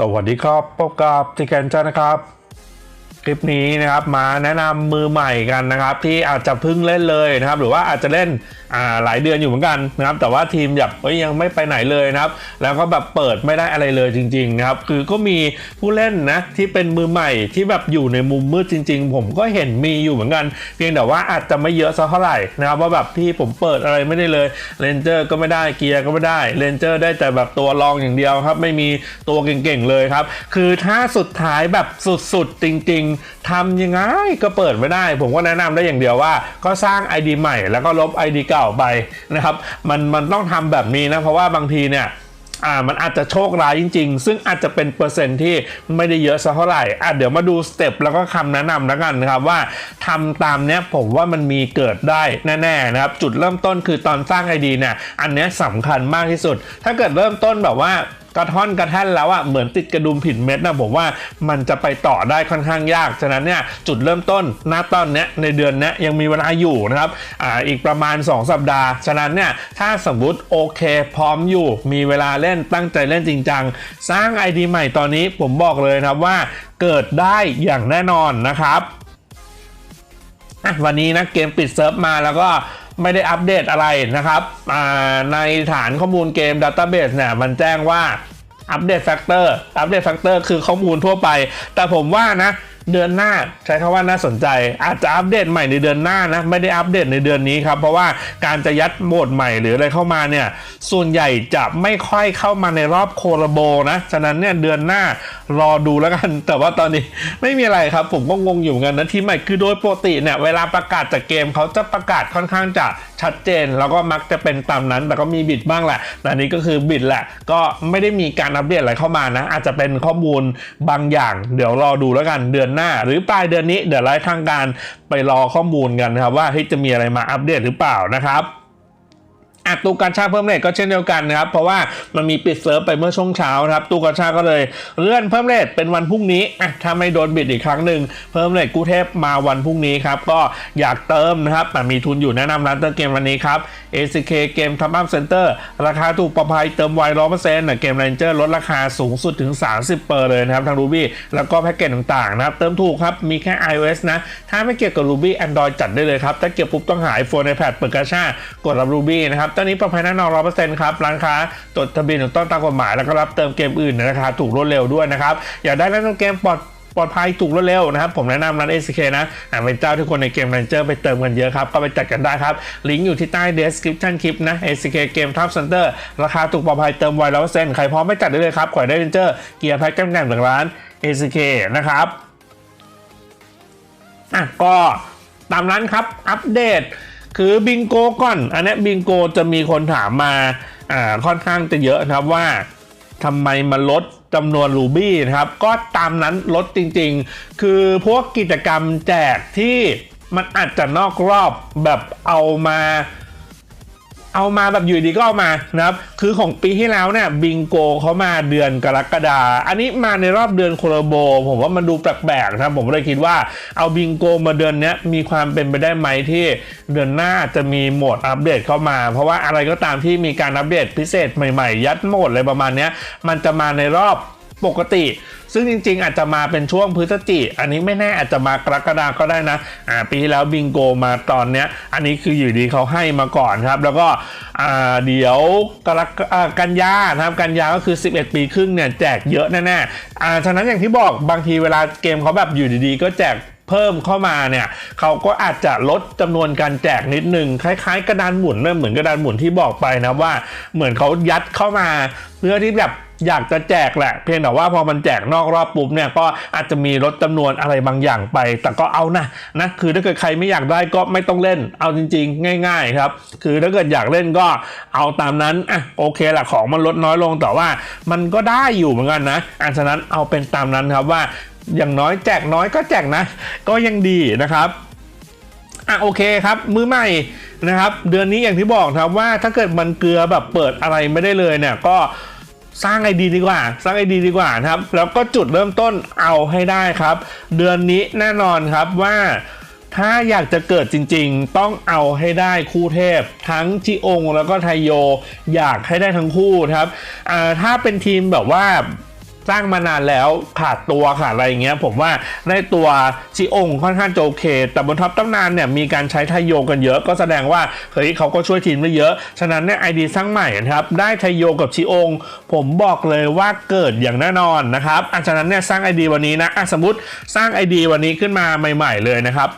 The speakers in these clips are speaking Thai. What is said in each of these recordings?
สวัสดีครับพบกับจิแกนจ้านะครับ คลิปนี้นะครับมาแนะนำมือใหม่กันนะครับ ที่อาจจะเพิ่งเล่นเลยนะครับ หรือว่าอาจจะเล่นหลายเดือนอยู่เหมือนกันนะครับ แต่ว่าทีมแบบเอ้ยยังไม่ไปไหนเลยนะครับ แล้วก็แบบเปิดไม่ได้อะไรเลยจริงๆนะครับคือก็มีผู้เล่นนะที่เป็นมือใหม่ที่แบบอยู่ในมุมมืดจริง ๆ ผมก็เห็นมีอยู่เหมือนกัน เพียงแต่ว่าอาจจะไม่เยอะสักเท่าไหร่นะครับว่าแบบพี่ผมเปิดอะไรไม่ได้เลยเรนเจอร์ก็ไม่ได้เกียร์ก็ไม่ได้เรนเจอร์ได้แต่แบบตัวรองอย่างเดียวครับ ไม่มีตัวเก่งๆเลยครับ คือถ้าสุดท้ายแบบสุดๆจริง ๆทำยังไงก็เปิดไม่ได้ ผมก็แนะนำได้อย่างเดียวว่า ก็สร้าง ID ใหม่ แล้วก็ลบ ID เก่าไปนะครับ มันมันต้องทำแบบนี้นะเพราะว่าบางทีเนี่ยอ่ามันอาจจะโชคร้ายจริง ๆ ซึ่งอาจจะเป็นเปอร์เซ็นที่ไม่ได้เยอะสักเท่าไหร่อะเดี๋ยวมาดูสเต็ปแล้วก็คำแนะนำแล้วกันนะครับว่าทำตามเนี้ยผมว่ามันมีเกิดได้แน่ๆนะครับ จุดเริ่มต้นคือตอนสร้าง ID เนี่ยอันเนี้ยสำคัญมากที่สุด ถ้าเกิดเริ่มต้นแบบว่า กระท่อนกระแท่นแล้วอะเหมือนติดกระดุมผิดเม็ดนะผมว่ามันจะไปต่อได้ค่อนข้างยาก ฉะนั้นเนี่ยจุดเริ่มต้นณตอนเนี้ยในเดือนเนี้ยยังมีเวลาอยู่นะครับอ่าอีกประมาณ 2 สัปดาห์ ฉะนั้นเนี่ยถ้าสมมติโอเค พร้อมอยู่มีเวลาเล่นตั้งใจเล่นจริงจังสร้าง ID ใหม่ตอนนี้ผมบอกเลยนะครับว่าเกิดได้อย่างแน่นอนนะครับวันนี้นะเกมปิดเซิร์ฟมาแล้วก็ ไม่ได้อัปเดตอะไรนะครับในฐานข้อมูลเกม Database เนี่ยมันแจ้งว่าอัปเดตแฟกเตอร์อัปเดตแฟกเตอร์คือข้อมูลทั่วไป แต่ผมว่านะ เดือนหน้าใช้คำว่าน่าสนใจ อาจจะอัปเดตใหม่ในเดือนหน้านะไม่ได้อัปเดตในเดือนนี้ครับเพราะว่าการจะยัดโหมดใหม่หรืออะไรเข้ามาเนี่ยส่วนใหญ่จะไม่ค่อยเข้ามาในรอบโคลาโบนะฉะนั้นเนี่ยเดือนหน้ารอดูแล้วกัน แต่ว่าตอนนี้ไม่มีอะไรครับ ผมก็งงอยู่เหมือนกันนะทีใหม่คือโดยปกติเนี่ยเวลาประกาศจากเกมเขาจะประกาศค่อนข้างจะชัดเจน แล้วก็มักจะเป็นตามนั้น แต่ก็มีบิดบ้างแหละแต่อันนี้ก็คือบิดแหละ ก็ไม่ได้มีการอัปเดตอะไรเข้ามานะ อาจจะเป็นข้อมูลบางอย่าง เดี๋ยวรอดูแล้วกันเดือนหน้า หรือปลายเดือนนี้เดี๋ยวไล่ทางการไปรอข้อมูลกันนะครับว่าเฮ้ยจะมีอะไรมาอัปเดตหรือเปล่านะครับ อะตู้การชาเพิ่มเลทก็เช่นเดียวกันนะครับ เพราะว่ามันมีปิดเซิร์ฟไปเมื่อช่วงเช้าครับตู้การชาก็เลยเลื่อนเพิ่มเลทเป็นวันพรุ่งนี้อะถ้าไม่โดนบิดอีกครั้งหนึ่งเพิ่มเลทกู้เทพมาวันพรุ่งนี้ครับก็อยากเติมนะครับแต่มีทุนอยู่แนะนำร้านเติมเกมวันนี้ครับ ACK เกมทับอัพเซ็นเตอร์ราคาถูกปลอดภัยเติมไวร้อยเปอร์เซ็นต์เกมเรนเจอร์ลดราคาสูงสุดถึง 30 เปอร์เลยนะครับทาง Ruby แล้วก็แพ็กเกจต่างๆนะครับเติมถูกครับมีแค่ iOS นะถ้าไม่เกี่ยวกับ Ruby Android จัดได้เลยครับถ้าเกี่ยวปุ๊บต้องหา iPhone iPad เปิดกระชากดรับ Ruby นะครับตอนนี้ปลอดภัยแน่นอนร้อยเปอร์เซ็นต์ครับ ร้านค้าจดทะเบียนถูกต้องตามกฎหมายแล้วก็รับเติมเกมอื่นในราคาถูกรวดเร็วด้วยนะครับ อยากได้เล่นเกมปลอดปลอดภัยถูกรวดเร็วนะครับ ผมแนะนำร้าน ACK นะอ่าเป็นเจ้าที่คนในเกม Ranger ไปเติมกันเยอะครับ ก็ไปจัดกันได้ครับ ลิงก์อยู่ที่ใต้ description คลิปนะ ACK เกม Top Center ราคาถูกปลอดภัยเติมไวร้อยเปอร์เซ็นต์ใครพร้อมไม่จัดได้เลยครับขอให้ได้ Ranger เกียร์แพ็คแก้มแกมจากร้าน ACK นะครับอะก็ตามนั้นครับ อัปเดต คือบิงโกก่อน อันนี้บิงโกจะมีคนถามมาอ่าค่อนข้างจะเยอะนะครับว่าทำไมมาลดจำนวนรูบี้นะครับ ก็ตามนั้นลดจริงๆ คือพวกกิจกรรมแจกที่มันอาจจะนอกรอบแบบเอามา เอามาแบบอยู่ดีก็เอามานะครับ คือของปีที่แล้วเนี่ยบิงโกเขามาเดือนกรกฎาอันนี้มาในรอบเดือนโคโลโบ ผมว่ามันดูแปลกๆนะครับ ผมเลยคิดว่าเอาบิงโกมาเดือนนี้มีความเป็นไปได้ไหมที่เดือนหน้าจะมีโหมดอัปเดตเข้ามา เพราะว่าอะไรก็ตามที่มีการอัปเดตพิเศษใหม่ๆ ยัดโหมดอะไรประมาณนี้มันจะมาในรอบ ปกติ ซึ่งจริง ๆ อาจจะมาเป็นช่วงพฤศจิอันนี้ไม่แน่อาจจะมากรกฎาก็ได้นะอ่าปีที่แล้วบิงโกมาตอนเนี้ย อันนี้คืออยู่ดีเขาให้มาก่อนครับ แล้วก็อ่าเดี๋ยวกรกกันยาครับกันยาก็คือ 11 ปีครึ่งเนี่ยแจกเยอะแน่ๆอ่าฉะนั้นอย่างที่บอกบางทีเวลาเกมเขาแบบอยู่ดีๆ ก็แจกเพิ่มเข้ามาเนี่ยเขาก็อาจจะลดจำนวนการแจกนิดนึงคล้ายๆ กระดานหมุนนะเหมือนกระดานหมุนที่บอกไปนะว่าเหมือนเขายัดเข้ามาเพื่อที่แบบ อยากจะแจกแหละ เพียงแต่ว่าพอมันแจกนอกรอบปุ๊บเนี่ยก็อาจจะมีลดจำนวนอะไรบางอย่างไป แต่ก็เอานะนะคือถ้าเกิดใครไม่อยากได้ก็ไม่ต้องเล่น เอาจริง ๆ ง่าย ๆ ครับ คือถ้าเกิดอยากเล่นก็เอาตามนั้นอะโอเคแหละของมันลดน้อยลงแต่ว่ามันก็ได้อยู่เหมือนกันนะอันฉะนั้นเอาเป็นตามนั้นครับว่าอย่างน้อยแจกน้อยก็แจกนะ ก็ยังดีนะครับอะโอเคครับมือใหม่นะครับ เดือนนี้อย่างที่บอกครับว่าถ้าเกิดมันเกลือแบบเปิดอะไรไม่ได้เลยเนี่ยก็ สร้างไอดีดีกว่า สร้างไอดีดีกว่านะครับ แล้วก็จุดเริ่มต้นเอาให้ได้ครับ เดือนนี้แน่นอนครับว่าถ้าอยากจะเกิดจริงๆ ต้องเอาให้ได้คู่เทพ ทั้งจิองแล้วก็ไทโย อยากให้ได้ทั้งคู่ครับ ถ้าเป็นทีมแบบว่า สร้างมานานแล้วขาดตัวขาดอะไรอย่างเงี้ยผมว่าได้ตัวชิองค่อนข้างจะโอเค แต่บนท็อปตำนานเนี่ยมีการใช้ไทโยกันเยอะก็แสดงว่าเฮ้ยเขาก็ช่วยทีมได้เยอะ ฉะนั้นเนี่ยไอดีสร้างใหม่นะครับได้ไทโยกับชิองผมบอกเลยว่าเกิดอย่างแน่นอนนะครับอะฉะนั้นเนี่ยสร้างไอดีวันนี้นะะสมมติสร้างไอดีวันนี้ขึ้นมาใหม่ ๆเลยนะครับ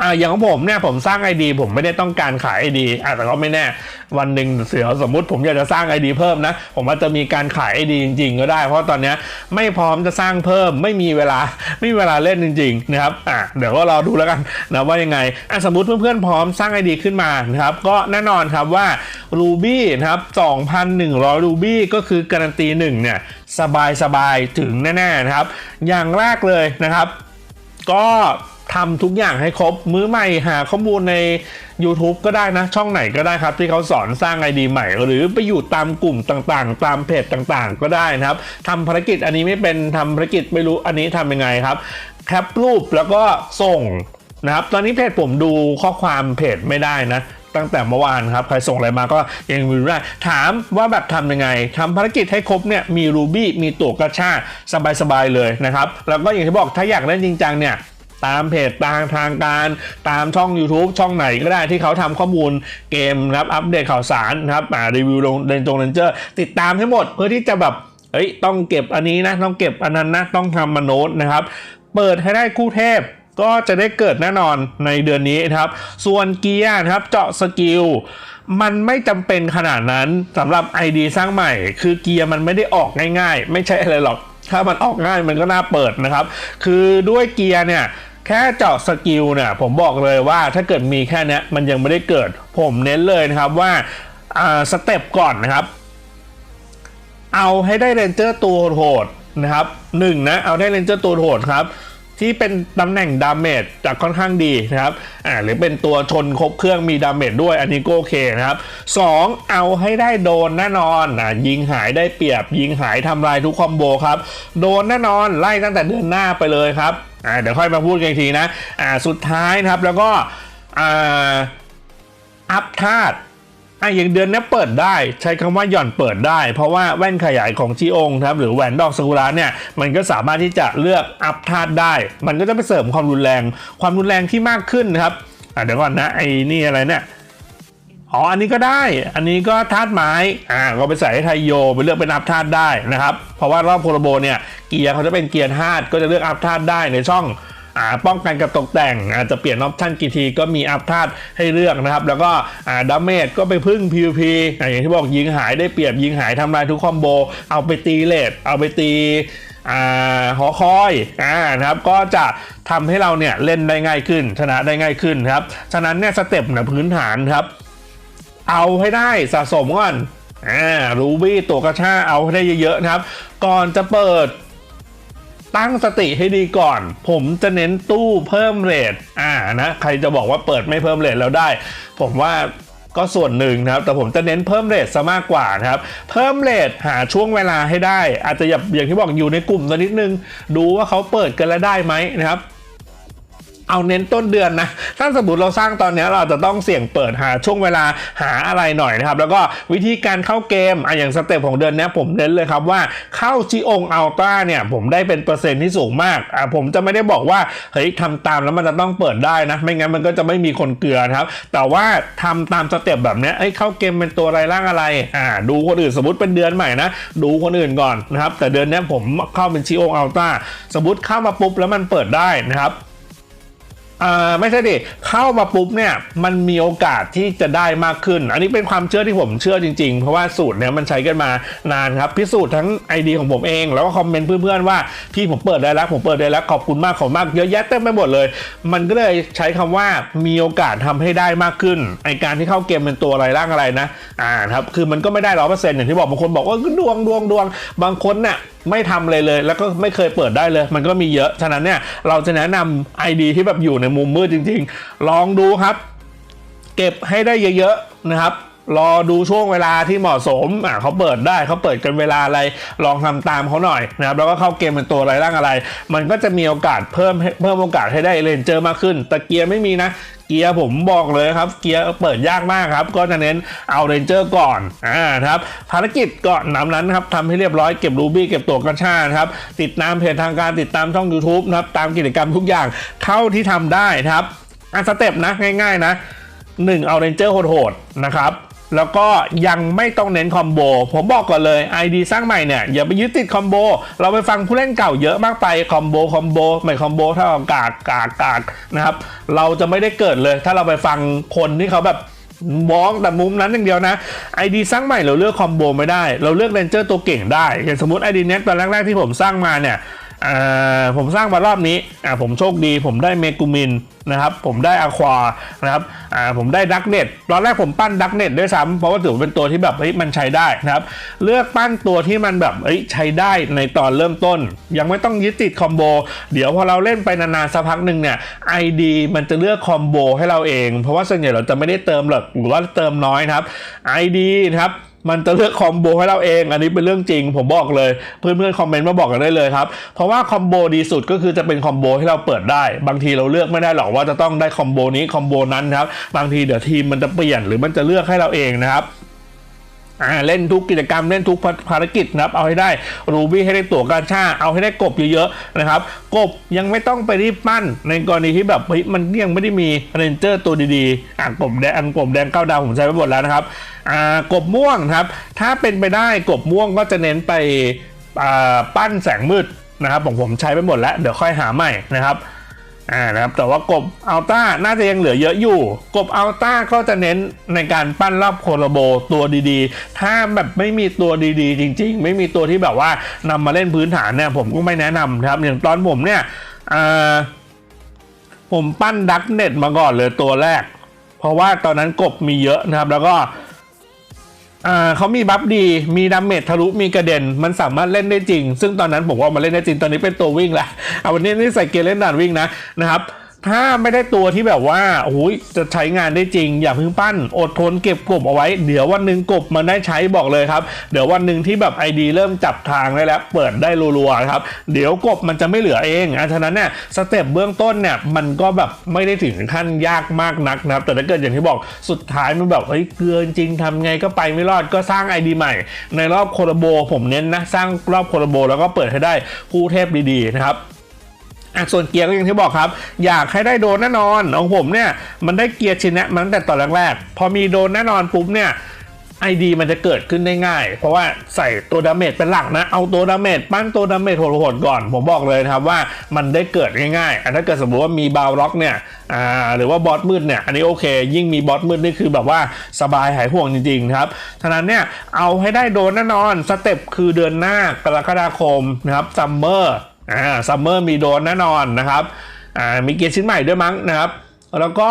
อ่าอย่างของผมเนี่ยผมสร้าง ID ผมไม่ได้ต้องการขาย ID อะแต่ก็ไม่แน่ วันหนึ่งเสือสมมุติผมอยากจะสร้าง ID เพิ่มนะ ผมอาจจะมีการขาย ID จริง ๆ ก็ได้ เพราะตอนเนี้ยไม่พร้อมจะสร้างเพิ่มไม่มีเวลาไม่มีเวลาเล่นจริงๆนะครับอะเดี๋ยวก็รอดูแล้วกันนะว่ายังไงอะสมมติเพื่อนๆพร้อมสร้าง ID ขึ้นมานะครับก็แน่นอนครับว่า Ruby นะครับ2,100 Ruby ก็คือการันตี1เนี่ยสบายๆถึงแน่ๆนะครับ อย่างแรกเลยนะครับ ก็ ทำทุกอย่างให้ครบ มือใหม่หาข้อมูลใน YouTube ก็ได้นะ ช่องไหนก็ได้ครับ ที่เขาสอนสร้าง ID ใหม่ หรือไปอยู่ตามกลุ่มต่างๆ ตามเพจต่างๆ ก็ได้นะครับทำภารกิจอันนี้ไม่เป็นทำภารกิจไม่รู้อันนี้ทำยังไงครับแคปรูปแล้วก็ส่งนะครับตอนนี้เพจผมดูข้อความเพจไม่ได้นะตั้งแต่เมื่อวานครับ ใครส่งอะไรมาก็ยังไม่รู้ได้ถามว่าแบบทำยังไงทำภารกิจให้ครบเนี่ยมี Ruby มีตัวกระชาสบายๆเลยนะครับ แล้วก็อย่างที่บอกถ้าอยากเล่นจริงจังเนี่ย ตามเพจตามทางการตามช่อง YouTube ช่องไหนก็ได้ที่เขาทำข้อมูลเกมนะครับอัปเดตข่าวสารนะครับอ่ารีวิวลงเดนจงเดนเจอร์ติดตามให้หมดเพื่อที่จะแบบเฮ้ยต้องเก็บอันนี้นะต้องเก็บอันนั้นนะต้องทำมาโน้ตนะครับ เปิดให้ได้คู่เทพก็จะได้เกิดแน่นอนในเดือนนี้นะครับ ส่วนเกียร์นะครับเจาะสกิลมันไม่จำเป็นขนาดนั้นสำหรับ ID สร้างใหม่ คือเกียร์มันไม่ได้ออกง่ายๆ ไม่ใช่อะไรหรอก ถ้ามันออกง่ายมันก็น่าเปิดนะครับ คือด้วยเกียร์เนี่ยแค่เจาะสกิลเนี่ยผมบอกเลยว่าถ้าเกิดมีแค่นี้มันยังไม่ได้เกิด ผมเน้นเลยนะครับว่าสเต็ปก่อนนะครับ เอาให้ได้เรนเจอร์ตัวโหดนะครับหนึ่งนะเอาได้เรนเจอร์ตัวโหดครับ ที่เป็นตำแหน่งดาเมจจากค่อนข้างดีนะครับอ่าหรือเป็นตัวชนครบเครื่องมีดาเมจด้วยอันนี้ก็โอเคนะครับสองเอาให้ได้โดนแน่นอนอ่ายิงหายได้เปรียบ ยิงหายทำลายทุกคอมโบครับ โดนแน่นอนไล่ตั้งแต่เดือนหน้าไปเลยครับอ่าเดี๋ยวค่อยมาพูดกันอีกทีนะอ่าสุดท้ายนะครับแล้วก็อ่าอัพธาตุ อะอย่างเดือนนี้เปิดได้ใช้คำว่าหย่อนเปิดได้ เพราะว่าแว่นขยายของจีองครับหรือแหวนดอกซากุระเนี่ยมันก็สามารถที่จะเลือกอัพธาตุได้ มันก็จะไปเสริมความรุนแรง ความรุนแรงที่มากขึ้นครับอะเดี๋ยวก่อนนะไอ้นี่อะไรเนี่ยอ๋ออันนี้ก็ได้ อันนี้ก็ธาตุไม้ อ่า ก็ไปใส่ให้ไทโยไปเลือกเป็นอัพธาตุได้นะครับ เพราะว่ารอบโคโรโบเนี่ย เกียร์เขาจะเป็นเกียร์ธาตุ ก็จะเลือกอัพธาตุได้ในช่อง อ่าป้องกันกับตกแต่ง อาจจะเปลี่ยนออปชั่นกี่ทีก็มีอัพธาตุให้เลือกนะครับ แล้วก็อ่าดาเมจก็ไปพึ่ง PVP อ่าอย่างที่บอกยิงหายได้เปรียบยิงหายทำลายทุกคอมโบ เอาไปตีเลดเอาไปตีหอคอยอ่านะครับก็จะทำให้เราเนี่ยเล่นได้ง่ายขึ้น ชนะได้ง่ายขึ้นครับฉะนั้นเนี่ยสเต็ปเนี่ยพื้นฐานครับ เอาให้ได้สะสมก่อนอ่ารูบี้ตัวกระชาเอาให้ได้เยอะๆนะครับ ก่อนจะเปิด ตั้งสติให้ดีก่อน ผมจะเน้นตู้เพิ่มเรทอ่านะใครจะบอกว่าเปิดไม่เพิ่มเรทแล้วได้ ผมว่าก็ส่วนหนึ่งนะครับ แต่ผมจะเน้นเพิ่มเรทซะมากกว่านะครับ เพิ่มเรทหาช่วงเวลาให้ได้ อาจจะอย่างอย่างที่บอกอยู่ในกลุ่มตัวนิดนึง ดูว่าเขาเปิดกันแล้วได้ไหมนะครับ เอาเน้นต้นเดือนนะถ้าสมมติเราสร้างตอนนี้เราจะต้องเสี่ยงเปิดหาช่วงเวลาหาอะไรหน่อยนะครับ แล้วก็วิธีการเข้าเกมอะอย่างสเต็ปของเดือนนี้ผมเน้นเลยครับว่าเข้าจีองอัลต้าเนี่ยผมได้เป็นเปอร์เซ็นต์ที่สูงมากอะผมจะไม่ได้บอกว่าเฮ้ยทำตามแล้วมันจะต้องเปิดได้นะ ไม่งั้นมันก็จะไม่มีคนเกลือครับ แต่ว่าทำตามสเต็ปแบบเนี้ยเอ้ยเข้าเกมเป็นตัวอะไรร่างอะไรอ่าดูคนอื่นสมมติเป็นเดือนใหม่นะดูคนอื่นก่อนนะครับแต่เดือนนี้ผมเข้าเป็นจีองอัลต้าสมมติเข้ามาปุ๊บแล้วมันเปิดได้นะครับ อ่าไม่ใช่ดิเข้ามาปุ๊บเนี่ยมันมีโอกาสที่จะได้มากขึ้น อันนี้เป็นความเชื่อที่ผมเชื่อจริงๆ เพราะว่าสูตรเนี้ยมันใช้กันมานานครับพิสูจน์ทั้ง ID ของผมเอง แล้วก็คอมเมนต์เพื่อนๆว่าพี่ผมเปิดได้แล้วผมเปิดได้แล้วขอบคุณมากขอบมากเยอะแยะเต็มไปหมดเลย มันก็เลยใช้คำว่ามีโอกาสทำให้ได้มากขึ้นไอการที่เข้าเกมเป็นตัวอะไรร่างอะไรนะอ่าครับคือมันก็ไม่ได้ร้อยเปอร์เซ็นต์อย่างที่บอกบางคนบอกว่าดวงดวงดวงบางคนเนี่ย ไม่ทำเลยเลย แล้วก็ไม่เคยเปิดได้เลย มันก็มีเยอะ ฉะนั้นเนี่ยเราจะแนะนำ ID ที่แบบอยู่ในมุมมืดจริง ๆ ลองดูครับ เก็บให้ได้เยอะๆนะครับรอดูช่วงเวลาที่เหมาะสมอ่าเขาเปิดได้เขาเปิดกันเวลาอะไรลองทำตามเขาหน่อยนะครับแล้วก็เข้าเกมเป็นตัวอะไรร่างอะไร มันก็จะมีโอกาสเพิ่มเพิ่มโอกาสให้ได้เลนเจอมากขึ้นต่เกียร์ไม่มีนะ เกียร์ผมบอกเลยครับ เกียร์เปิดยากมากครับ ก็จะเน้นเอาเรนเจอร์ก่อนอ่านะครับภารกิจก็นำนั้นครับทำให้เรียบร้อยเก็บรูบี้เก็บตัวกระชาครับติดตามเพจทางการติดตามช่อง YouTube นะครับตามกิจกรรมทุกอย่างเท่าที่ทำได้ครับอันสเต็ปนะง่าย ๆ นะ 1 เอาเรนเจอร์โหดๆนะครับ แล้วก็ยังไม่ต้องเน้นคอมโบ ผมบอกก่อนเลย ID สร้างใหม่เนี่ย อย่าไปยึดติดคอมโบ เราไปฟังผู้เล่นเก่าเยอะมากไป คอมโบ คอมโบ ไม่คอมโบเท่ากับกากกากกากนะครับ เราจะไม่ได้เกิดเลย ถ้าเราไปฟังคนที่เขาแบบมองแต่มุมนั้นอย่างเดียวนะ ID สร้างใหม่เราเลือกคอมโบไม่ได้ เราเลือกเรนเจอร์ตัวเก่งได้ อย่างสมมติ ID เน็ตตอนแรกๆที่ผมสร้างมาเนี่ย ผมสร้างมารอบนี้ผมโชคดี ผมได้เมกูมินนะครับ ผมได้อะควานะครับผมได้ดักเน็ตตอนแรกผมปั้นดักเน็ตด้วยซ้ำเพราะว่าถือว่าเป็นตัวที่แบบเฮ้ยมันใช้ได้นะครับ เลือกปั้นตัวที่มันแบบเฮ้ยใช้ได้ในตอนเริ่มต้น ยังไม่ต้องยึดติดคอมโบเดี๋ยวพอเราเล่นไปนานๆสักพักหนึ่งเนี่ย ID มันจะเลือกคอมโบให้เราเอง เพราะว่าส่วนใหญ่เราจะไม่ได้เติมหรอกหรือว่าเติมน้อยนะครับ ID นะครับ มันจะเลือกคอมโบให้เราเอง อันนี้เป็นเรื่องจริง ผมบอกเลย เพื่อนๆคอมเมนต์มาบอกกันได้เลยครับ เพราะว่าคอมโบดีสุดก็คือจะเป็นคอมโบที่เราเปิดได้ บางทีเราเลือกไม่ได้หรอกว่าจะต้องได้คอมโบนี้คอมโบนั้นครับ บางทีเดี๋ยวทีมมันจะเปลี่ยนหรือมันจะเลือกให้เราเองนะครับ อ่าเล่นทุกกิจกรรมเล่นทุกภารกิจนะครับเอาให้ได้รูบี้ให้ได้ตั๋วกาชาเอาให้ได้กบเยอะๆนะครับกบยังไม่ต้องไปรีบปั้น ในกรณีที่แบบเฮ้ยมันยังไม่ได้มีเรนเจอร์ตัวดีๆอะกบแดงอันกบแดงเก้าดาวผมใช้ไปหมดแล้วนะครับอ่ากบม่วงครับถ้าเป็นไปได้กบม่วงก็จะเน้นไปปั้นแสงมืดนะครับผมผมใช้ไปหมดแล้วเดี๋ยวค่อยหาใหม่นะครับ อ่านะครับแต่ว่ากบอัลต้าน่าจะยังเหลือเยอะอยู่ กบอัลต้าก็จะเน้นในการปั้นรอบโคโลโบตัวดีๆ ถ้าแบบไม่มีตัวดีๆ จริง ๆ ไม่มีตัวที่แบบว่านำมาเล่นพื้นฐานเนี่ยผมก็ไม่แนะนำนะครับ อย่างตอนผมเนี่ยผมปั้นดักเน็ตมาก่อนเลยตัวแรก เพราะว่าตอนนั้นกบมีเยอะนะครับ แล้วก็ อ่าเขามีบัฟดี มีดาเมจทะลุ มีกระเด็น มันสามารถเล่นได้จริง ซึ่งตอนนั้นผมว่ามาเล่นได้จริง ตอนนี้เป็นตัววิ่งแล้วเอาวันนี้นี่ใส่เกียร์เล่นด่านวิ่งนะนะครับ ถ้าไม่ได้ตัวที่แบบว่าโอ้ยจะใช้งานได้จริง อย่าเพิ่งปั้น อดทนเก็บกบเอาไว้ เดี๋ยววันหนึ่งกบมันได้ใช้บอกเลยครับ เดี๋ยววันหนึ่งที่แบบ ID เริ่มจับทางได้แล้ว เปิดได้รัวๆครับ เดี๋ยวกบมันจะไม่เหลือเองอะฉะนั้นเนี่ยสเต็ปเบื้องต้นเนี่ยมันก็แบบไม่ได้ถึงขั้นยากมากนักนะครับ แต่ถ้าเกิดอย่างที่บอกสุดท้ายมันแบบเฮ้ยเกลือจริงทำไงก็ไปไม่รอดก็สร้าง ID ใหม่ ในรอบโคโลโบผมเน้นนะสร้างรอบโคโลโบแล้วก็เปิดให้ได้คู่เทพดีๆนะครับ อะส่วนเกียร์ก็อย่างที่บอกครับ อยากให้ได้โดนแน่นอนของผมเนี่ยมันได้เกียร์ชิ้นเนี้มาตั้งแต่ตอนแรกๆพอมีโดนแน่นอนปุ๊บเนี่ยไอดีมันจะเกิดขึ้นได้ง่าย เพราะว่าใส่ตัวดาเมจเป็นหลักนะ เอาตัวดาเมจปั้นตัวดาเมจโหดๆก่อน ผมบอกเลยนะครับว่ามันได้เกิดง่ายๆอะถ้าเกิดสมมติว่ามีบาวล็อกเนี่ยอ่าหรือว่าบอสมืดเนี่ยอันนี้โอเค ยิ่งมีบอสมืดนี่คือแบบว่าสบายหายห่วงจริงๆครับฉะนั้นเนี่ยเอาให้ได้โดนแน่นอนสเต็ปคือเดือนหน้ากรกฎาคมนะครับซัมเมอร์ อ่าซัมเมอร์มีโดนแน่นอนนะครับอ่ามีเกียร์ชิ้นใหม่ด้วยมั้งนะครับ แล้วก็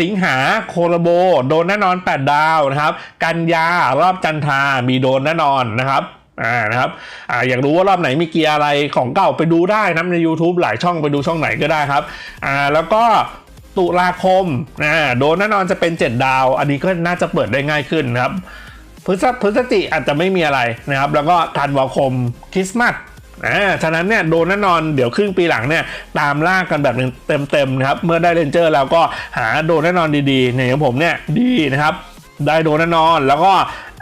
สิงหาโคโรโบโดนแน่นอน 8 ดาวนะครับ กันยารอบจันทามีโดนแน่นอนนะครับอ่านะครับอ่าอยากรู้ว่ารอบไหนมีเกียร์อะไรของเก่าไปดูได้นะใน YouTube หลายช่องไปดูช่องไหนก็ได้ครับอ่าแล้วก็ตุลาคมอ่าโดนแน่นอนจะเป็น 7 ดาว อันนี้ก็น่าจะเปิดได้ง่ายขึ้นนะครับพฤศพฤศจิอาจจะไม่มีอะไรนะครับ แล้วก็ธันวาคมคริสต์มาส อ่าฉะนั้นเนี่ยโดนแน่นอนเดี๋ยวครึ่งปีหลังเนี่ยตามล่ากันแบบเต็มๆนะครับเมื่อได้เรนเจอร์แล้วก็หาโดนแน่นอนดีๆในอย่างผมเนี่ยดีนะครับได้โดนแน่นอนแล้วก็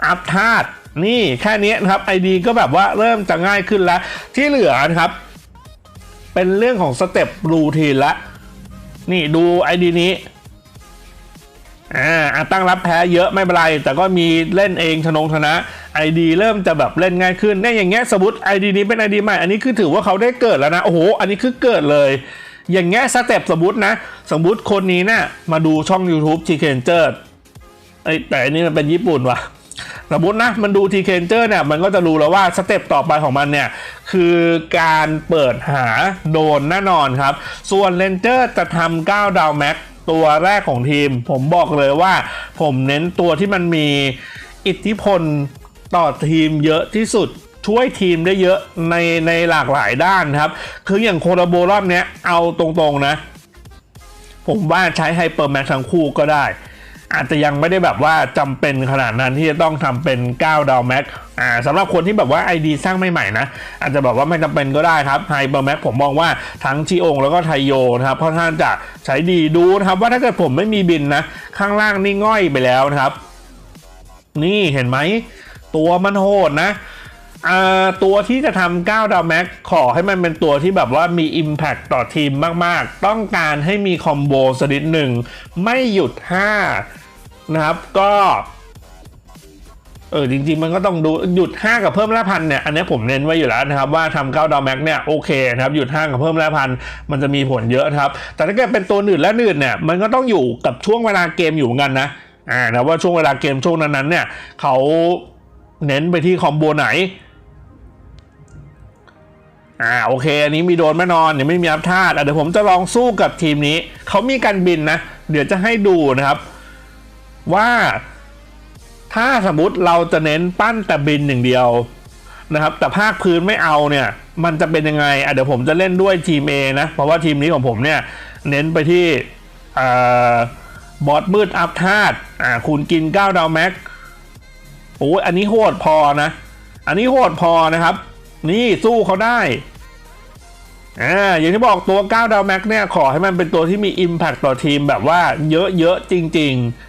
อัพธาตุนี่แค่นี้นะครับไอดีก็แบบว่าเริ่มจะง่ายขึ้นแล้ว ที่เหลือนะครับ เป็นเรื่องของสเต็ปรูทีนละนี่ดูไอดีนี้ อ่าตั้งรับแพ้เยอะไม่เป็นไร แต่ก็มีเล่นเองชนงชนะ ID เริ่มจะแบบเล่นง่ายขึ้นเนี่ยอย่างเงี้ยสมมติ ID นี้เป็น ID ใหม่ อันนี้คือถือว่าเขาได้เกิดแล้วนะ โอ้โห อันนี้คือเกิดเลย อย่างเงี้ยสเต็ปสมมตินะ สมมติคนนี้เนี่ยมาดูช่อง YouTube t k e n g e r ไอแต่อันนี้มันเป็นญี่ปุ่นว่ะสมมตินะมันดู t k e n g e r เนี่ยมันก็จะรู้แล้วว่าสเต็ปต่อไปของมันเนี่ย คือการเปิดหาโดนแน่นอนครับ ส่วนเลนเจอร์จะทำ9ดาวแม็ก ตัวแรกของทีม ผมบอกเลยว่า ผมเน้นตัวที่มันมีอิทธิพลต่อทีมเยอะที่สุดช่วยทีมได้เยอะในในหลากหลายด้านครับ คืออย่างโคโรโบรอบเนี้ยเอาตรงๆนะ ผมว่าใช้ไฮเปอร์แม็กทั้งคู่ก็ได้ อาจจะยังไม่ได้แบบว่าจำเป็นขนาดนั้นที่จะต้องทำเป็น 9 ดาวแม็กอ่าสำหรับคนที่แบบว่า ID สร้างใหม่ๆนะ อาจจะแบบว่าไม่จำเป็นก็ได้ครับไฮเปอร์แม็กผมมองว่าทั้งจีองแล้วก็ไทโยนะครับเพราะท่านจะใช้ดีดูนะครับว่าถ้าเกิดผมไม่มีบินนะ ข้างล่างนี่ง่อยไปแล้วนะครับ นี่เห็นไหม ตัวมันโหดนะ ตัวที่จะทำ9ดาวแม็กขอให้มันเป็นตัวที่แบบว่ามี Impact ต่อทีมมาก ๆ ต้องการให้มีคอมโบสนิดหนึ่ง ไม่หยุด 5 นะครับก็เออจริงๆมันก็ต้องดูหยุด 5 กับเพิ่มละพันเนี่ยอันนี้ผมเน้นไว้อยู่แล้วนะครับว่าทำ9ดาวแม็กเนี่ยโอเคนะครับหยุด 5 กับเพิ่มละพันมันจะมีผลเยอะครับ แต่ถ้าเกิดเป็นตัวหนืดและหนืดเนี่ยมันก็ต้องอยู่กับช่วงเวลาเกมอยู่เหมือนกันนะอ่านะว่าช่วงเวลาเกมช่วงนั้นๆเนี่ยเขาเน้นไปที่คอมโบไหน อ่าโอเค อันนี้มีโดนแน่นอนเดี๋ยวไม่มีอัพธาตุเดี๋ยวผมจะลองสู้กับทีมนี้ เขามีการบินนะ เดี๋ยวจะให้ดูนะครับ ว่าถ้าสมมติเราจะเน้นปั้นแต่บินอย่างเดียวนะครับ แต่ภาคพื้นไม่เอาเนี่ย มันจะเป็นยังไงอะเดี๋ยวผมจะเล่นด้วยทีม A นะ เพราะว่าทีมนี้ของผมเนี่ย เน้นไปที่อบอสมืดอัพธาตุอ่าคุณกิน9ดาวแม็กโอ้ยอันนี้โหดพอนะ อันนี้โหดพอนะครับ นี่สู้เขาได้อ่าอย่างที่บอกตัว9ดาวแม็กเนี่ยขอให้มันเป็นตัวที่มี Impact ต่อทีมแบบว่าเยอะๆจริง ๆ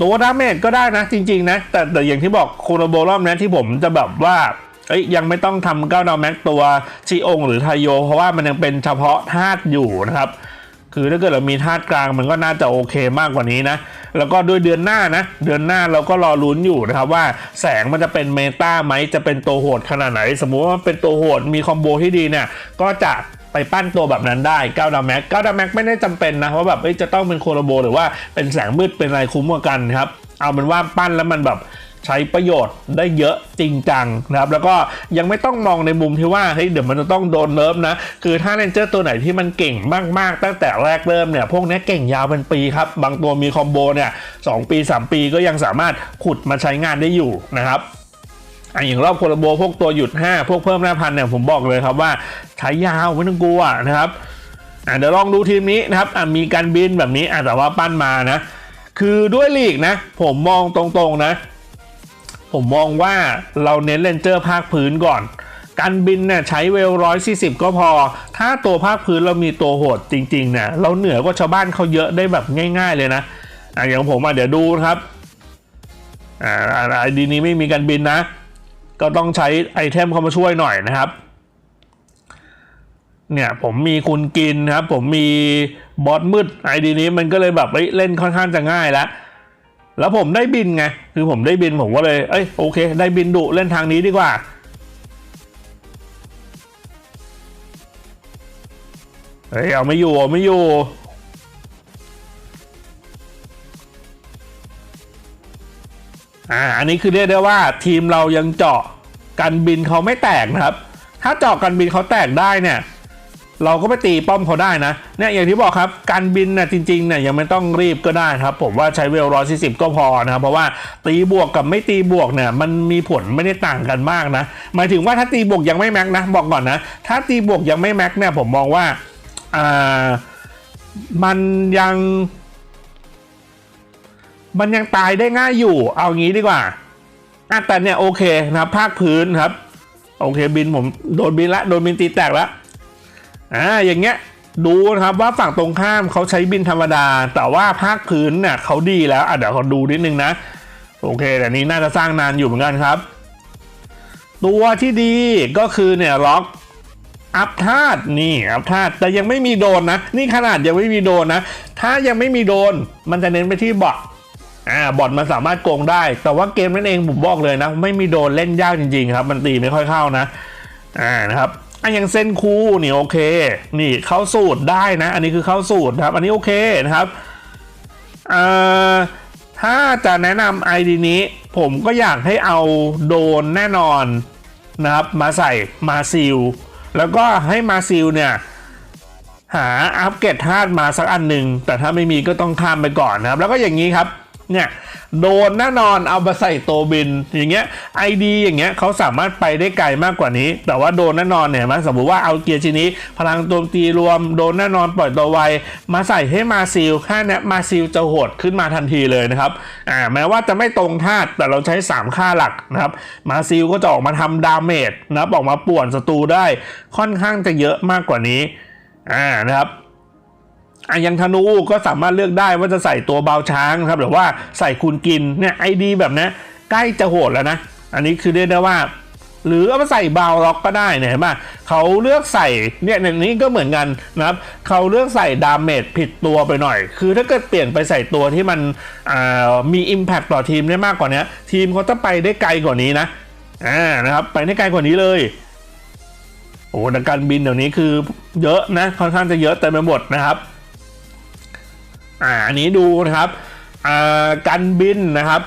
ตัวดาเมจก็ได้นะจริง ๆ นะ แต่แต่อย่างที่บอกโคโนโบรอบนี้ที่ผมจะแบบว่าเอ้ยยังไม่ต้องทำ9ดาวแม็กตัวชีองหรือไทโย เพราะว่ามันยังเป็นเฉพาะธาตุอยู่นะครับ คือถ้าเกิดเรามีธาตุกลางมันก็น่าจะโอเคมากกว่านี้นะ แล้วก็ด้วยเดือนหน้านะ เดือนหน้าเราก็รอลุ้นอยู่นะครับว่าแสงมันจะเป็นเมตาไหมจะเป็นตัวโหดขนาดไหน สมมุติว่าเป็นตัวโหดมีคอมโบที่ดีเนี่ยก็จะไปปั้นตัวแบบนั้นได้9ดาวแม็ก9ดาวแม็กไม่ได้จำเป็นนะว่าแบบจะต้องเป็นโคโลโบ หรือว่าเป็นแสงมืดเป็นอะไรคุ้มกว่ากันครับเอาเป็นว่าปั้นแล้วมันแบบ ใช้ประโยชน์ได้เยอะจริงจังนะครับ แล้วก็ยังไม่ต้องมองในมุมที่ว่าเฮ้ยเดี๋ยวมันจะต้องโดนเนิฟนะ คือถ้าเรนเจอร์ตัวไหนที่มันเก่งมากๆ ตั้งแต่แรกเริ่มเนี่ยพวกนี้เก่งยาวเป็นปีครับ บางตัวมีคอมโบเนี่ยสปี 3 ปีก็ยังสามารถขุดมาใช้งานได้อยู่นะครับอะอย่างรอบโคลโบพวกตัวหยุด 5 พวกเพิ่มหน้าพันเนี่ยผมบอกเลยครับว่าใช้ยาวไม่ต้องกลัวนะครับอะเดี๋ยวลองดูทีมนี้นะครับอะมีการบินแบบนี้อะแต่ว่าปั้นมานะ คือด้วยลีกนะ ผมมองตรงๆนะ ผมมองว่าเราเน้นเลนเจอร์ภาคพื้นก่อน การบินเนี่ยใช้เวลร้อยสี่สิบก็พอ ถ้าตัวภาคพื้นเรามีตัวโหดจริงๆเนี่ยเราเหนือกว่าชาวบ้านเขาเยอะได้แบบง่าย ๆเลยนะอะอย่างผมอะเดี๋ยวดูนะครับอ่าไอดีนี้ไม่มีการบินนะ ก็ต้องใช้ไอเทมเข้ามาช่วยหน่อยนะครับเนี่ยผมมีคุณกินครับ ผมมีบอสมืดไอดีนี้มันก็เลยแบบเล่นค่อนข้างจะง่ายแล้ว แล้วผมได้บินไง คือผมได้บินผมก็เลย เอ้ยโอเค ได้บินดุเล่นทางนี้ดีกว่า เฮ้ยเอาไม่อยู่เอาไม่อยู่ อ่า อันนี้คือเรียกได้ว่าทีมเรายังเจาะกันบินเขาไม่แตกนะครับ ถ้าเจาะกันบินเขาแตกได้เนี่ย เราก็ไปตีป้อมเขาได้นะเนี่ยอย่างที่บอกครับการบินเนี่ยจริงๆเนี่ยยังไม่ต้องรีบก็ได้ครับ ผมว่าใช้เวลร้อยสี่สิบก็พอนะครับเพราะว่าตีบวกกับไม่ตีบวกเนี่ยมันมีผลไม่ได้ต่างกันมากนะ หมายถึงว่าถ้าตีบวกยังไม่แม็กนะบอกก่อนนะถ้าตีบวกยังไม่แม็กเนี่ยผมมองว่าอ่ามันยัง มันยังตายได้ง่ายอยู่ เอางี้ดีกว่าอแต่เนี่ยโอเคนะครับภาคพื้นครับ โอเคบินผมโดนบินละโดนบินตีแตกละ อ่าอย่างเงี้ยดูนะครับว่าฝั่งตรงข้ามเขาใช้บินธรรมดา แต่ว่าภาคพื้นเนี่ยเขาดีแล้วอะเดี๋ยวขอดูนิดนึงนะ โอเคแต่นี้น่าจะสร้างนานอยู่เหมือนกันครับ ตัวที่ดีก็คือเนี่ยล็อกอัพธาตุนี่อัพธาตุแต่ยังไม่มีโดนนะ นี่ขนาดยังไม่มีโดนนะ ถ้ายังไม่มีโดน มันจะเน้นไปที่บอทอ่าบอทมันสามารถโกงได้ แต่ว่าเกมนั่นเองผมบอกเลยนะ ไม่มีโดนเล่นยากจริงๆครับ มันตีไม่ค่อยเข้านะอ่านะครับ อันอย่างเซนคูนี่โอเค นี่เข้าสูตรได้นะ อันนี้คือเข้าสูตรนะครับ อันนี้โอเคนะครับเอ่อถ้าจะแนะนำไอดีนี้ ผมก็อยากให้เอาโดนแน่นอนนะครับ มาใส่มาซิลแล้วก็ให้มาซิลเนี่ยหาอัปเกรดธาตุมาสักอันหนึ่งแต่ถ้าไม่มีก็ต้องข้ามไปก่อนนะครับ แล้วก็อย่างนี้ครับ เนี่ยโดนแน่นอนเอามาใส่ตัวบินอย่างเงี้ยไอดีอย่างเงี้ยเขาสามารถไปได้ไกลมากกว่านี้ แต่ว่าโดนแน่นอนเนี่ยมันสมมติว่าเอาเกียร์ชนี้ พลังโจมตีรวมโดนแน่นอนปล่อยตัวไวมาใส่ให้มาซิลแค่เนี้ยมาซิลจะโหดขึ้นมาทันทีเลยนะครับอ่าแม้ว่าจะไม่ตรงธาตุแต่เราใช้ 3 ค่าหลักนะครับมาซิลก็จะออกมาทำดาเมจนะครับออกมาป่วนศัตรูได้ค่อนข้างจะเยอะมากกว่านี้อ่านะครับ อะยังธนูก็สามารถเลือกได้ว่าจะใส่ตัวเบาช้างครับหรือว่าใส่คูณกินเนี่ยไอดีแบบนี้ใกล้จะโหดแล้วนะ อันนี้คือเรียกได้ว่า หรือเอามาใส่เบาล็อกก็ได้เนี่ยเห็นป่ะเขาเลือกใส่เนี่ยในนี้ก็เหมือนกันนะครับเขาเลือกใส่ดาเมจผิดตัวไปหน่อย คือถ้าเกิดเปลี่ยนไปใส่ตัวที่มันอ่ามี Impact ต่อทีมได้มากกว่านี้ทีมเขาจะไปได้ไกลกว่านี้นะอ่านะครับไปได้ไกลกว่านี้เลยโอ้แต่การบินเดี๋ยวนี้คือเยอะนะค่อนข้างจะเยอะเต็มไปหมดนะครับ อ่าอันนี้ดูนะครับอ่าการบินนะครับ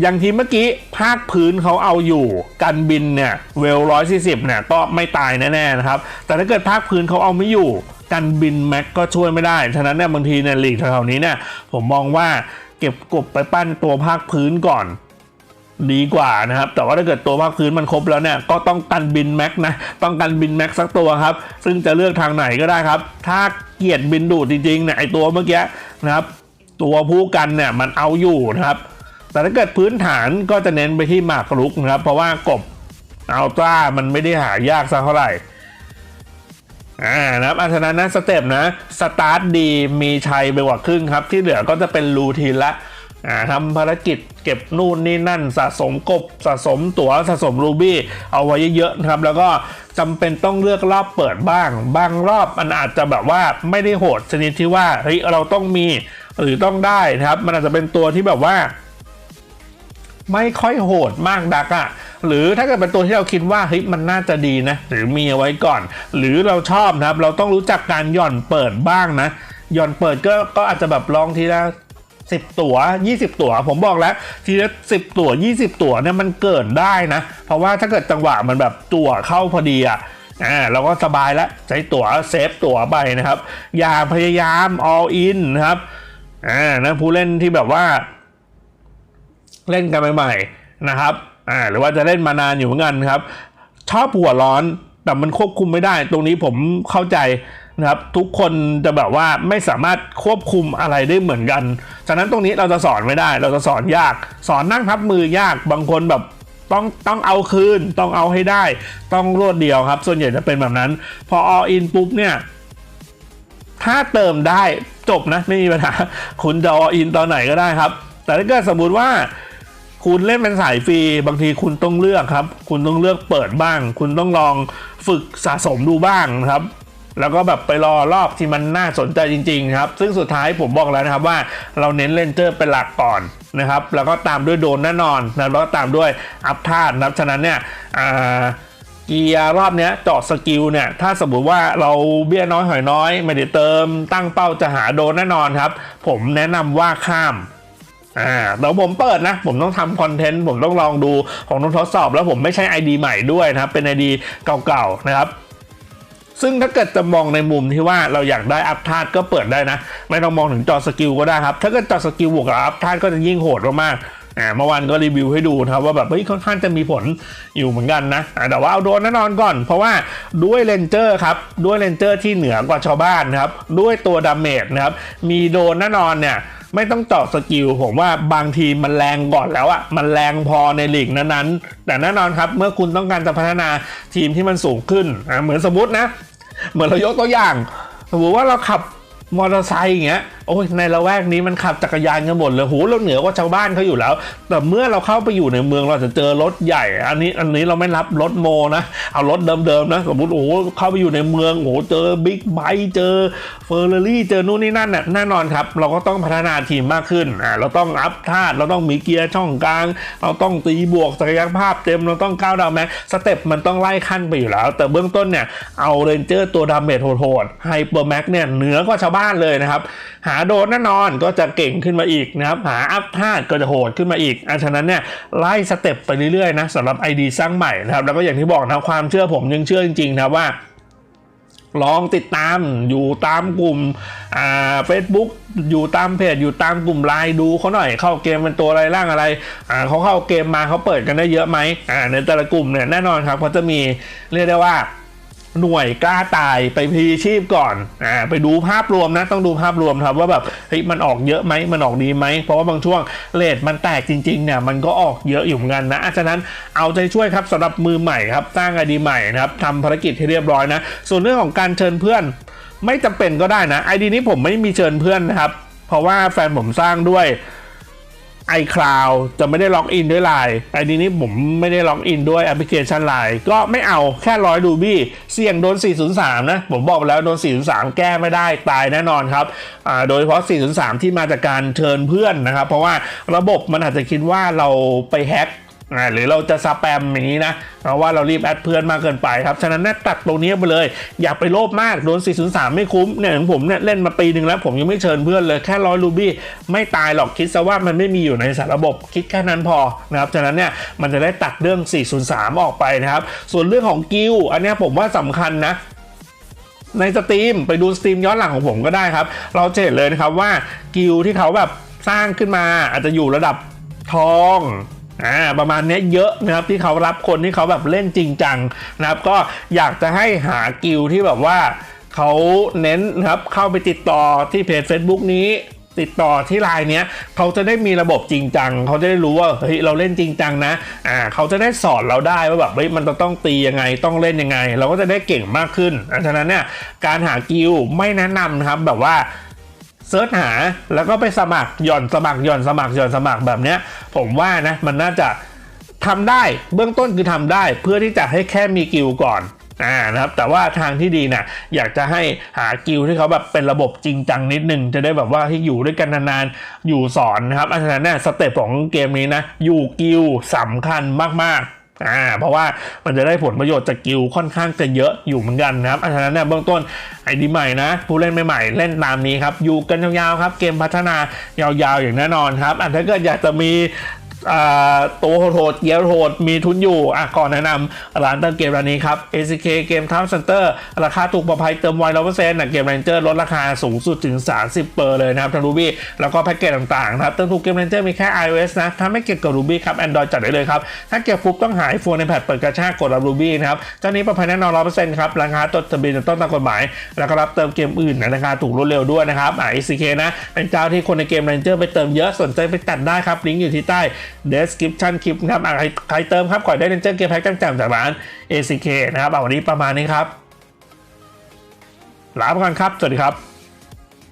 อย่างที่เมื่อกี้ภาคพื้นเขาเอาอยู่การบินเนี่ยเวลร้อยสี่สิบเนี่ยก็ไม่ตายแน่ๆนะครับ แต่ถ้าเกิดภาคพื้นเขาเอาไม่อยู่การบินแม็กก็ช่วยไม่ได้ ฉะนั้นเนี่ยบางทีเนี่ยลีกแถวๆนี้เนี่ยผมมองว่าเก็บกบไปปั้นตัวภาคพื้นก่อน ดีกว่านะครับ แต่ว่าถ้าเกิดตัวภาคพื้นมันครบแล้วเนี่ยก็ต้องกันบินแม็กนะต้องกันบินแม็กสักตัวครับ ซึ่งจะเลือกทางไหนก็ได้ครับ ถ้าเกียดบินดูดจริงๆเนี่ยไอตัวเมื่อกี้นะครับ ตัวผู้กันเนี่ยมันเอาอยู่นะครับ แต่ถ้าเกิดพื้นฐานก็จะเน้นไปที่หมากรุกนะครับ เพราะว่ากบอัลตร้ามันไม่ได้หายากสักเท่าไหร่อ่านะครับอันะนั้นนะสเต็ปนะ สตาร์ทดีมีชัยไปกว่าครึ่งครับ ที่เหลือก็จะเป็นรูทีนละ ทำภารกิจเก็บนู่นนี่นั่นสะสมกบสะสมตั๋วสะสมรูบี้เอาไว้เยอะๆนะครับ แล้วก็จำเป็นต้องเลือกรอบเปิดบ้าง บางรอบมันอาจจะแบบว่าไม่ได้โหดชนิดที่ว่าเฮ้ยเราต้องมีหรือต้องได้นะครับ มันอาจจะเป็นตัวที่แบบว่า ไม่ค่อยโหดมากดักอะหรือถ้าเกิดเป็นตัวที่เราคิดว่าเฮ้ยมันน่าจะดีนะหรือมีเอาไว้ก่อน หรือเราชอบนะครับ เราต้องรู้จักการหย่อนเปิดบ้างนะหย่อนเปิดก็ก็อาจจะแบบลองทีละ สิบตัว 20 ตัว ผมบอกแล้ว ทีละสิบตัว 20 ตัวเนี่ยมันเกิดได้นะ เพราะว่าถ้าเกิดจังหวะมันแบบตัวเข้าพอดีอะอ่าเราก็สบายแล้วใช้ตั๋วเซฟตั๋วไปนะครับ อย่าพยายาม all in นะครับอ่านะผู้เล่นที่แบบว่า เล่นกันใหม่ๆนะครับอ่าหรือว่าจะเล่นมานานอยู่เหมือนกันครับ ชอบหัวร้อนแต่มันควบคุมไม่ได้ ตรงนี้ผมเข้าใจ นะครับทุกคนจะแบบว่าไม่สามารถควบคุมอะไรได้เหมือนกัน ฉะนั้นตรงนี้เราจะสอนไม่ได้ เราจะสอนยาก สอนนั่งทับมือยากบางคนแบบต้องต้องเอาคืนต้องเอาให้ได้ ต้องรวดเดียวครับ ส่วนใหญ่จะเป็นแบบนั้น พอ all in ปุ๊บเนี่ยถ้าเติมได้จบนะไม่มีปัญหาคุณจะ all in ตอนไหนก็ได้ครับ แต่ถ้าเกิดสมมุติว่าคุณเล่นเป็นสายฟรีบางทีคุณต้องเลือกครับ คุณต้องเลือกเปิดบ้าง คุณต้องลองฝึกสะสมดูบ้างนะครับ แล้วก็แบบไปรอรอบที่มันน่าสนใจจริงๆครับ ซึ่งสุดท้ายผมบอกแล้วนะครับว่าเราเน้นเลนเจอร์เป็นหลักก่อนนะครับ แล้วก็ตามด้วยโดนแน่นอนนะแล้วก็ตามด้วยอัพธาตุนะครับ ฉะนั้นเนี่ยเกียร์รอบนี้เจาะสกิลเนี่ย ถ้าสมมติว่าเราเบี้ยน้อยหอยน้อย ไม่ได้เติมตั้งเป้าจะหาโดนแน่นอนครับ ผมแนะนำว่าข้ามอ่าเดี๋ยวผมเปิดนะ ผมต้องทำคอนเทนต์ ผมต้องลองดูผมต้องทดสอบ แล้วผมไม่ใช่ ID ใหม่ด้วยนะครับ เป็น ID เก่าๆนะครับ ซึ่งถ้าเกิดจะมองในมุมที่ว่าเราอยากได้อัพธาตก็เปิดได้นะ ไม่ต้องมองถึงจอสกิลก็ได้ครับ ถ้าเกิดจอสกิลบวกกับอัพธาตก็จะยิ่งโหดมากอ่าเมื่อวานก็รีวิวให้ดูนะครับว่าแบบเฮ้ยค่อนข้างจะมีผลอยู่เหมือนกันนะแต่ว่าเอาโดนแน่นอนก่อน เพราะว่าด้วยเลนเจอร์ครับด้วยเลนเจอร์ที่เหนือกว่าชาวบ้านนะครับด้วยตัวดาเมจนะครับมีโดนแน่นอนเนี่ยไม่ต้องเจาะสกิลผมว่าบางทีมันแรงก่อนแล้วอะมันแรงพอในหลีกนั้นๆแต่แน่นอนครับเมื่อคุณต้องการจะพัฒนาทีมที่มันสูงขึ้นอะเหมือนสมมตินะ เหมือนเรายกตัวอย่าง สมมติว่าเราขับมอเตอร์ไซค์อย่างเงี้ยโอ้ยในละแวกนี้มันขับจักรยานกันหมดเลยโหเราเหนือกว่าชาวบ้านเขาอยู่แล้ว แต่เมื่อเราเข้าไปอยู่ในเมืองเราจะเจอรถใหญ่ อันนี้อันนี้เราไม่รับรถโมนะเอารถเดิมๆนะสมมติโอ้โหเข้าไปอยู่ในเมืองโอ้โหเจอบิ๊กไบค์เจอเฟอร์รารี่เจอนู่นนี่นั่นน่ะแน่นอนครับ เราก็ต้องพัฒนาทีมมากขึ้นอ่าเราต้องอัพธาตุเราต้องมีเกียร์ช่องกลาง เราต้องตีบวกศักยภาพเต็มเราต้องก้าวดาวแม็กสเต็ปมันต้องไล่ขั้นไปอยู่แล้ว แต่เบื้องต้นเนี่ยเอาเรนเจอร์ตัวดาเมจโหดๆไฮเปอร์แม็กเนี่ยเหนือกว่าชาวบ้านเลยนะครับหาโดนแน่นอนก็จะเก่งขึ้นมาอีกนะครับ หาอัพธาก็จะโหดขึ้นมาอีกอันฉะนั้นเนี่ยไล่สเต็ปไปเรื่อยๆนะสำหรับ ID สร้างใหม่นะครับ แล้วก็อย่างที่บอกนะความเชื่อผมยังเชื่อจริงๆนะว่าลองติดตามอยู่ตามกลุ่มอ่าเฟซบุ๊กอยู่ตามเพจอยู่ตามกลุ่มไลน์ดูเขาหน่อยเข้าเกมเป็นตัวอะไรร่างอะไรอ่าเขาเข้าเกมมาเขาเปิดกันได้เยอะไหมอ่าในแต่ละกลุ่มเนี่ยแน่นอนครับเขาจะมีเรียกได้ว่า หน่วยกล้าตายไปพีชีพก่อนอ่าไปดูภาพรวมนะต้องดูภาพรวมครับว่าแบบเฮ้ยมันออกเยอะไหมมันออกดีไหมเพราะว่าบางช่วงเลทมันแตกจริงๆเนี่ยมันก็ออกเยอะอยู่เหมือนกันนะอะฉะนั้นเอาใจช่วยครับสำหรับมือใหม่ครับสร้างไอดีใหม่นะครับทำภารกิจให้เรียบร้อยนะ ส่วนเรื่องของการเชิญเพื่อนไม่จำเป็นก็ได้นะไอดีนี้ผมไม่มีเชิญเพื่อนนะครับเพราะว่าแฟนผมสร้างด้วย iCloud จะไม่ได้ล็อกอินด้วยไลน์ไอดีนี้ผมไม่ได้ล็อกอินด้วยแอปพลิเคชันไลน์ก็ไม่เอาแค่ร้อยดูบี้เสี่ยงโดน 403 นะ ผมบอกไปแล้วโดน 403 แก้ไม่ได้ตายแน่นอนครับอ่าโดยเฉพาะ 403 ที่มาจากการเชิญเพื่อนนะครับ เพราะว่าระบบมันอาจจะคิดว่าเราไปแฮ็ก หรือเราจะสแปมอย่างนี้นะเพราะว่าเรารีบแอดเพื่อนมากเกินไปครับ ฉะนั้นเนี่ยตัดตรงนี้ไปเลย อย่าไปโลภมากโดน 403 ไม่คุ้มเนี่ยของผมเนี่ยเล่นมาปีหนึ่งแล้ว ผมยังไม่เชิญเพื่อนเลยแค่ร้อยรูบี้ไม่ตายหรอกคิดซะว่ามันไม่มีอยู่ในสารระบบคิดแค่นั้นพอนะครับฉะนั้นเนี่ยมันจะได้ตัดเรื่อง 403 ออกไปนะครับ ส่วนเรื่องของกิลอันนี้ผมว่าสำคัญนะในสตรีมไปดูสตรีมย้อนหลังของผมก็ได้ครับ เราจะเห็นเลยนะครับว่ากิลที่เขาแบบสร้างขึ้นมาอาจจะอยู่ระดับทอง อ่าประมาณนี้เยอะนะครับที่เขารับคนที่เขาแบบเล่นจริงจังนะครับ ก็อยากจะให้หากิลที่แบบว่าเขาเน้นนะครับเข้าไปติดต่อที่เพจ Facebook นี้ติดต่อที่ไลน์เนี้ยเขาจะได้มีระบบจริงจัง เขาจะได้รู้ว่าเฮ้ยเราเล่นจริงจังนะอ่าเขาจะได้สอนเราได้ว่าแบบเฮ้ยมันจะต้องตียังไงต้องเล่นยังไง เราก็จะได้เก่งมากขึ้นอะฉะนั้นเนี่ยการหากิลไม่แนะนำนะครับแบบว่า เซิร์ชหาแล้วก็ไปสมัครหย่อนสมัครหย่อนสมัครหย่อนสมัครแบบเนี้ย ผมว่านะมันน่าจะทำได้เบื้องต้นคือทำได้ เพื่อที่จะให้แค่มีกิลก่อนอ่านะครับแต่ว่าทางที่ดีนะอยากจะให้หากิลที่เขาแบบเป็นระบบจริงจังนิดนึง จะได้แบบว่าที่อยู่ด้วยกันนานๆอยู่สอนนะครับอันนั้นเนี่ยสเต็ปของเกมนี้นะอยู่กิลสำคัญมากๆ อ่าเพราะว่ามันจะได้ผลประโยชน์จากกิลค่อนข้างจะเยอะอยู่เหมือนกันนะครับอันนั้นเนี่ยเบื้องต้นไอดีใหม่นะ ผู้เล่นใหม่ๆเล่นตามนี้ครับอยู่กันยาวๆครับเกมพัฒนายาวๆอย่างแน่นอนครับอันถ้าเกิดอยากจะมี ตัวโหดเกียร์โหดมีทุนอยู่อะก่อนแนะนำร้านเติมเกมร้านนี้ครับ ACK เกมทัพเซ็นเตอร์ราคาถูกปลอดภัยเติมไวร้อยเปอร์เซ็นต์เกมเรนเจอร์ลดราคาสูงสุดถึง 30 เปอร์เลยนะครับทางรูบี้แล้วก็แพ็กเกจต่างๆนะครับเติมถูกเกมเรนเจอร์มีแค่ iOS นะ ถ้าไม่เกี่ยวกับรูบี้ครับ Android จัดได้เลยครับ ถ้าเกี่ยวปุ๊บต้องหาไอโฟนในแพดเปิดกระชากกดรับรูบี้นะครับเจ้านี้ปลอดภัยแน่นอนร้อยเปอร์เซ็นต์ครับราคาต้นทะเบียนต้นตามกฎหมาย แล้วก็รับเติมเกมอื่นในราคาถูกรวดเร็วด้วยนะครับอ่า ACK นะเป็นเจ้าที่คนในเกมเรนเจอร์ไปเติมเยอะสนใจไปตัดได้ครับลิงก์อยู่ที่ใต้ description คลิปนะครับอะใครใครเติมครับขอได้เรนเจอร์เกมแพ็กแจ่มๆจากร้าน ACK นะครับเอาวันนี้ประมาณนี้ครับลาไปก่อนครับ สวัสดีครับ